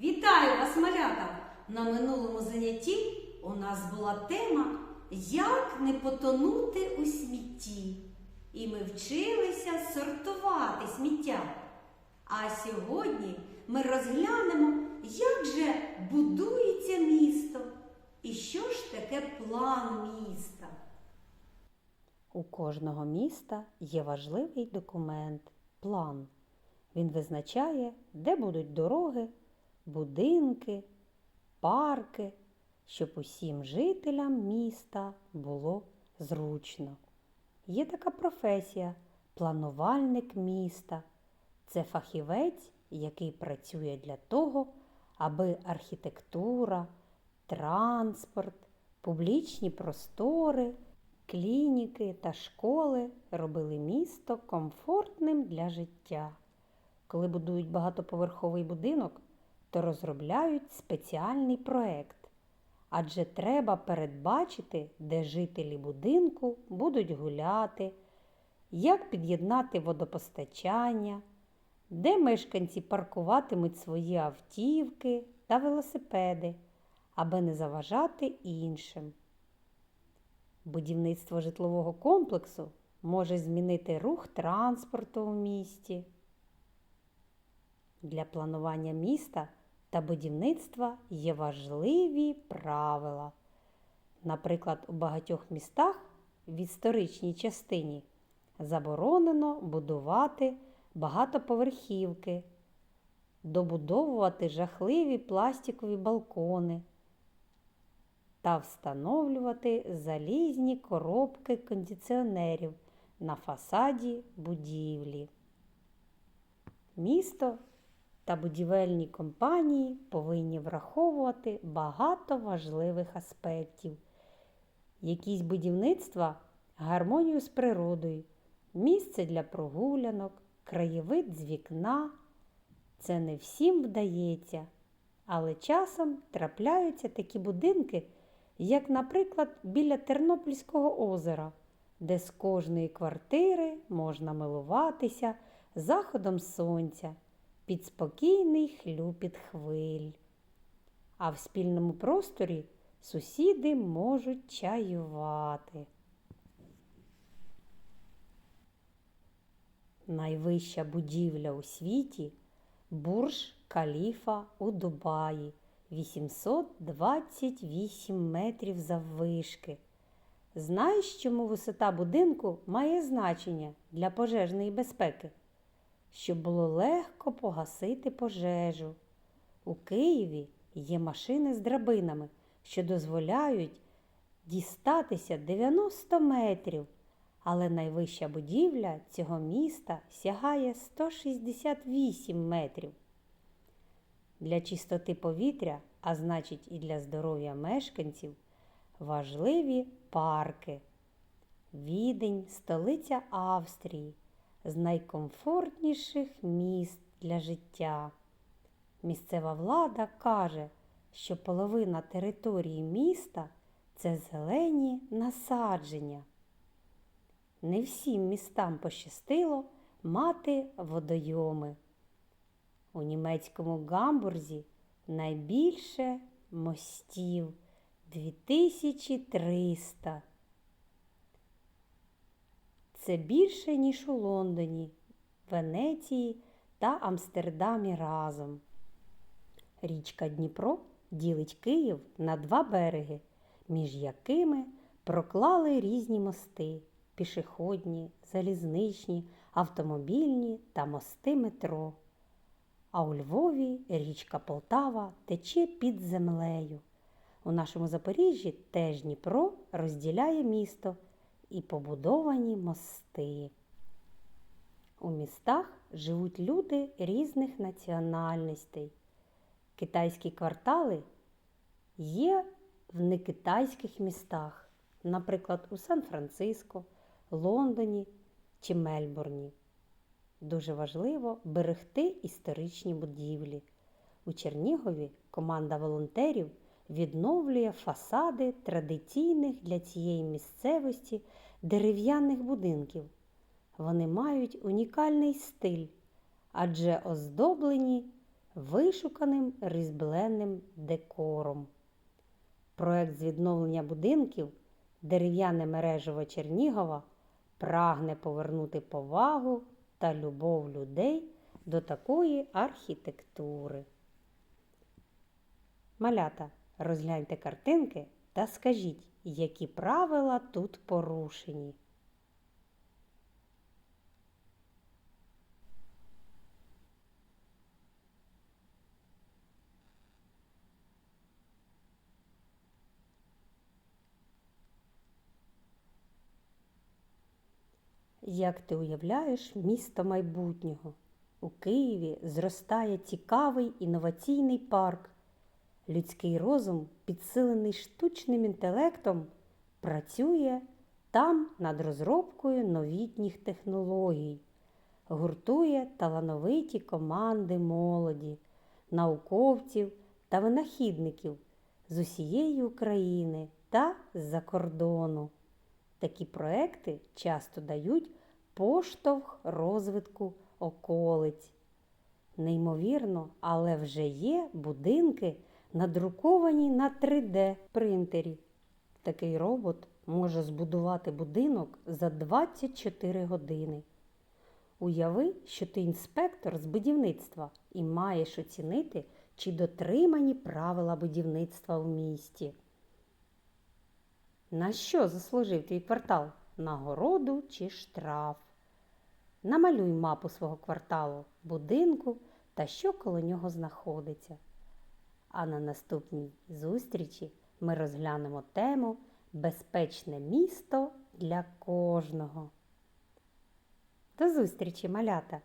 Вітаю вас, малята! На минулому занятті у нас була тема Як не потонути у смітті. І ми вчилися сортувати сміття. А сьогодні ми розглянемо, як же будується місто і що ж таке план міста. У кожного міста є важливий документ план. Він визначає, де будуть дороги, будинки, парки, щоб усім жителям міста було зручно. Є така професія планувальник міста. Це фахівець, який працює для того, аби архітектура, транспорт, публічні простори, клініки та школи робили місто комфортним для життя. Коли будують багатоповерховий будинок, то розробляють спеціальний проект. Адже треба передбачити, де жителі будинку будуть гуляти, як під'єднати водопостачання, де мешканці паркуватимуть свої автівки та велосипеди, аби не заважати іншим. Будівництво житлового комплексу може змінити рух транспорту у місті. Для планування міста та будівництва є важливі правила. Наприклад, у багатьох містах в історичній частині заборонено будувати багатоповерхівки, добудовувати жахливі пластикові балкони та встановлювати залізні коробки кондиціонерів на фасаді будівлі. Місто та будівельні компанії повинні враховувати багато важливих аспектів. Якісь будівництва гармонію з природою, місце для прогулянок, краєвид з вікна. Це не всім вдається, але часом трапляються такі будинки, як, наприклад, біля Тернопільського озера, де з кожної квартири можна милуватися заходом сонця під спокійний хлюпіт хвиль. А в спільному просторі сусіди можуть чаювати. Найвища будівля у світі Бурж Каліфа у Дубаї 828 метрів заввишки. Знаєш, чому висота будинку має значення для пожежної безпеки? Щоб було легко погасити пожежу. У Києві є машини з драбинами, що дозволяють дістатися 90 метрів, але найвища будівля цього міста сягає 168 метрів. Для чистоти повітря, а значить і для здоров'я мешканців, важливі парки. Відень столиця Австрії з найкомфортніших міст для життя. Місцева влада каже, що половина території міста це зелені насадження. Не всім містам пощастило мати водойоми. У німецькому гамбурзі найбільше мостів 2300. Це більше, ніж у Лондоні, Венеції та Амстердамі разом. Річка Дніпро ділить Київ на два береги, між якими проклали різні мости пішохідні, залізничні, автомобільні та мости метро. А у Львові річка Полтава тече під землею. У нашому Запоріжжі теж Дніпро розділяє місто і побудовані мости. У містах живуть люди різних національностей. Китайські квартали є в некитайських містах, наприклад, у Сан-Франциско, Лондоні чи Мельбурні. Дуже важливо берегти історичні будівлі. У Чернігові команда волонтерів відновлює фасади традиційних для цієї місцевості дерев'яних будинків. Вони мають унікальний стиль, адже оздоблені вишуканим різьбленим декором. Проект з відновлення будинків дерев'яне мережево Чернігова прагне повернути повагу та любов людей до такої архітектури. Малята, розгляньте картинки та скажіть, які правила тут порушені. Як ти уявляєш місто майбутнього? У Києві зростає цікавий інноваційний парк. Людський розум, підсилений штучним інтелектом, працює там над розробкою новітніх технологій, гуртує талановиті команди молоді, науковців та винахідників з усієї України та з-за кордону. Такі проекти часто дають поштовх розвитку околиць. Неймовірно, але вже є будинки, надруковані на 3D принтері. Такий робот може збудувати будинок за 24 години. Уяви, що ти інспектор з будівництва і маєш оцінити, чи дотримані правила будівництва в місті. На що заслужив твій квартал? Нагороду чи штраф? Намалюй мапу свого кварталу, будинку та що коло нього знаходиться. А на наступній зустрічі ми розглянемо тему Безпечне місто для кожного. До зустрічі, малята!